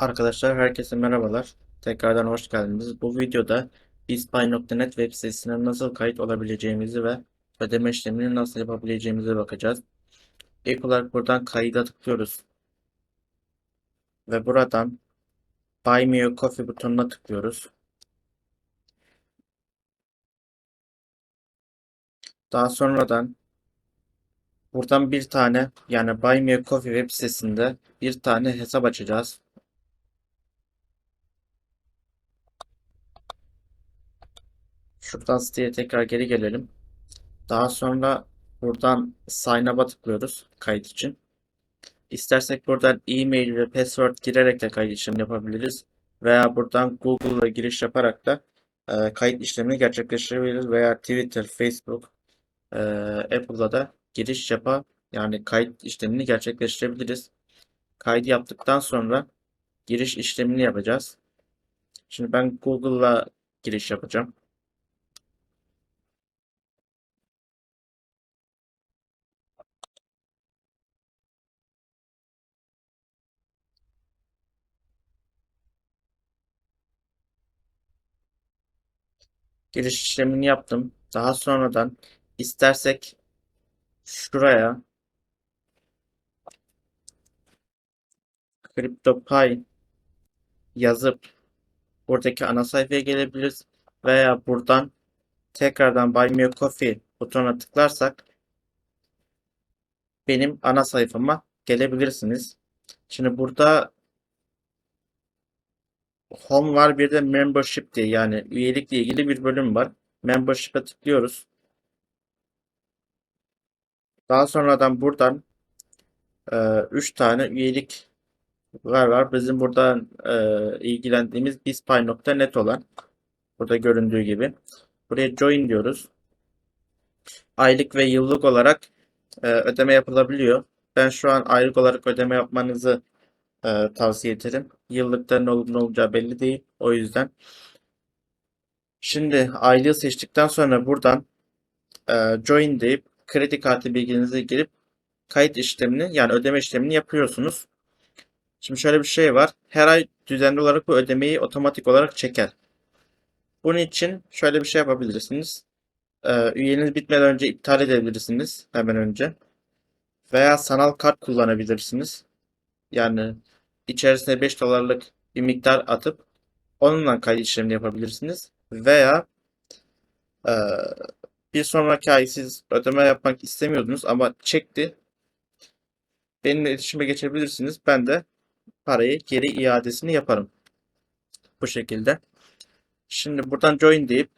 Arkadaşlar herkese merhabalar. Tekrardan hoş geldiniz. Bu videoda bizpay.net web sitesine nasıl kayıt olabileceğimizi ve ödeme işlemini nasıl yapabileceğimize bakacağız. İlk olarak buradan kayıda tıklıyoruz. Ve buradan Buy Me a Coffee butonuna tıklıyoruz. Daha sonradan buradan bir tane yani Buy Me a Coffee web sitesinde bir tane hesap açacağız. Şuradan siteye tekrar geri gelelim. Daha sonra buradan Sign Up'a tıklıyoruz kayıt için. İstersek buradan e-mail ve password girerek de kayıt işlemi yapabiliriz. Veya buradan Google'a giriş yaparak da e, kayıt işlemini gerçekleştirebiliriz. Veya Twitter, Facebook, e, Apple'da da giriş yapa yani kayıt işlemini gerçekleştirebiliriz. Kaydı yaptıktan sonra giriş işlemini yapacağız. Şimdi ben Google'la giriş yapacağım. Giriş işlemini yaptım. Daha sonradan istersek şuraya CryptoPay yazıp buradaki ana sayfaya gelebiliriz veya buradan tekrardan Buy Me Coffee butonuna tıklarsak benim ana sayfama gelebilirsiniz. Şimdi burada Home var bir de Membership diye yani üyelikle ilgili bir bölüm var. Membership'e tıklıyoruz. Daha sonradan buradan 3 tane üyelik var var. Bizim buradan e, ilgilendiğimiz bizpay.net olan burada göründüğü gibi. Buraya join diyoruz. Aylık ve yıllık olarak e, ödeme yapılabiliyor. Ben şu an aylık olarak ödeme yapmanızı e, tavsiye ederim. Yıllıkta ne olup ne olacağı belli değil. O yüzden. Şimdi aylığı seçtikten sonra buradan e, join deyip kredi kartı bilginizi girip kayıt işlemini yani ödeme işlemini yapıyorsunuz. Şimdi şöyle bir şey var. Her ay düzenli olarak bu ödemeyi otomatik olarak çeker. Bunun için şöyle bir şey yapabilirsiniz. Ee, üyeliğiniz bitmeden önce iptal edebilirsiniz. Hemen önce. Veya sanal kart kullanabilirsiniz. Yani içerisine 5 dolarlık bir miktar atıp onunla kayıt işlemini yapabilirsiniz. Veya e, bir sonraki ay siz ödeme yapmak istemiyordunuz ama çekti. Benimle iletişime geçebilirsiniz. Ben de parayı geri iadesini yaparım. Bu şekilde. Şimdi buradan join deyip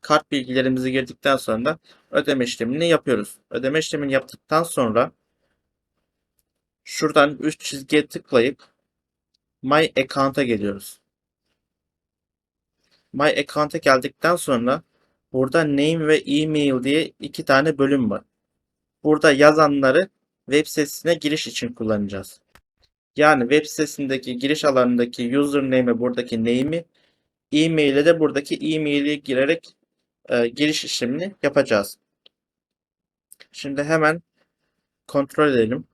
kart bilgilerimizi girdikten sonra ödeme işlemini yapıyoruz. Ödeme işlemini yaptıktan sonra şuradan üst çizgiye tıklayıp My Account'a geliyoruz. My Account'a geldikten sonra burada Name ve Email diye iki tane bölüm var. Burada yazanları web sitesine giriş için kullanacağız. Yani web sitesindeki giriş alanındaki username'e buradaki name'i, e-mail'e de buradaki e-mail'i girerek e, giriş işlemini yapacağız. Şimdi hemen kontrol edelim.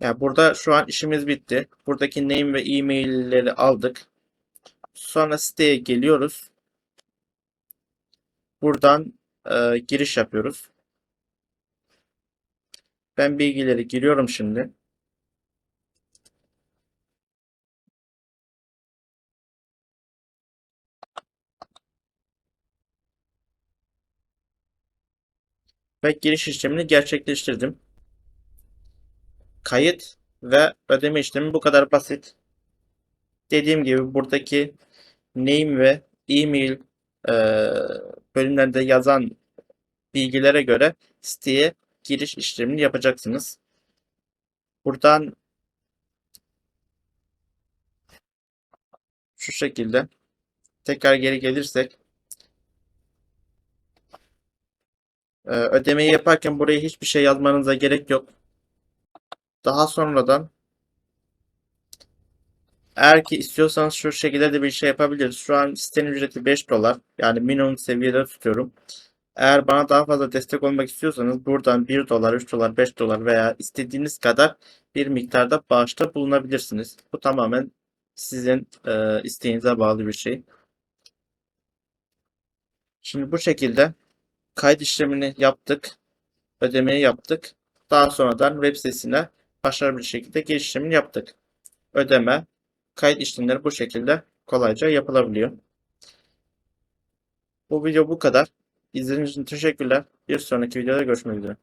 Yani burada şu an işimiz bitti. Buradaki name ve e-mail'leri aldık. Sonra siteye geliyoruz. Buradan e, giriş yapıyoruz. Ben bilgileri giriyorum şimdi. Ve giriş işlemini gerçekleştirdim. Kayıt ve ödeme işlemi bu kadar basit. Dediğim gibi buradaki name ve e-mail e, bölümlerinde yazan bilgilere göre siteye giriş işlemini yapacaksınız. Buradan şu şekilde tekrar geri gelirsek e, ödemeyi yaparken buraya hiçbir şey yazmanıza gerek yok. Daha sonradan eğer ki istiyorsanız şu şekilde de bir şey yapabiliriz. Şu an sitenin ücreti 5 dolar. Yani minimum seviyede tutuyorum. Eğer bana daha fazla destek olmak istiyorsanız buradan 1 dolar, 3 dolar, 5 dolar veya istediğiniz kadar bir miktarda bağışta bulunabilirsiniz. Bu tamamen sizin e, isteğinize bağlı bir şey. Şimdi bu şekilde kayıt işlemini yaptık. Ödemeyi yaptık. Daha sonradan web sitesine başarılı bir şekilde giriş işlemini yaptık. Ödeme, kayıt işlemleri bu şekilde kolayca yapılabiliyor. Bu video bu kadar. İzlediğiniz için teşekkürler. Bir sonraki videoda görüşmek üzere.